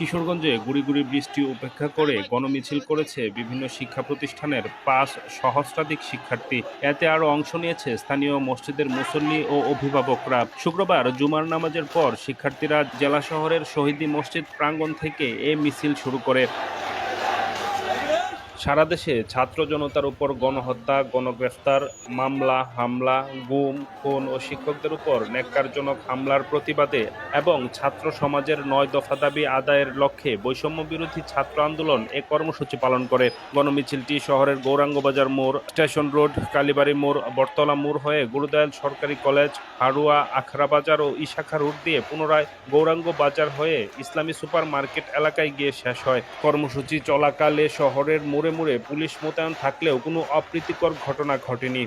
কিশোরগঞ্জে গুড়ি গুড়ি বৃষ্টি উপেক্ষা করে গণমিছিল করেছে বিভিন্ন শিক্ষা প্রতিষ্ঠানের পাঁচ সহস্রাধিক শিক্ষার্থী। এতে আরও অংশ নিয়েছে স্থানীয় মসজিদের মুসল্লি ও অভিভাবকরা। শুক্রবার জুমার নামাজের পর শিক্ষার্থীরা জেলা শহরের শহীদী মসজিদ প্রাঙ্গণ থেকে এ মিছিল শুরু করে। সারা দেশে ছাত্র জনতার উপর গণহত্যা, গণগ্রেফতার, মামলা, হামলা, গুম, খুন ও শিক্ষকদের উপর ন্যাক্কারজনক হামলার প্রতিবাদে এবং ছাত্র সমাজের নয় দফা দাবি আদায়ের লক্ষ্যে বৈষম্য বিরোধী ছাত্র আন্দোলন এ কর্মসূচি পালন করে। গণমিছিলটি শহরের গৌরাঙ্গবাজার মোড়, স্টেশন রোড, কালীবাড়ি মোড়, বটতলা মোড় হয়ে গুরুদয়াল সরকারি কলেজ, হাড়ুয়া আখড়া বাজার ও ইশাখা রোড দিয়ে পুনরায় গৌরাঙ্গ বাজার হয়ে ইসলামী সুপার মার্কেট এলাকায় গিয়ে শেষ হয়। কর্মসূচি চলাকালে শহরের মোড়ে মোড়ে পুলিশ মোতায়েন থাকলেও কোনো অপ্রীতিকর ঘটনা ঘটেনি।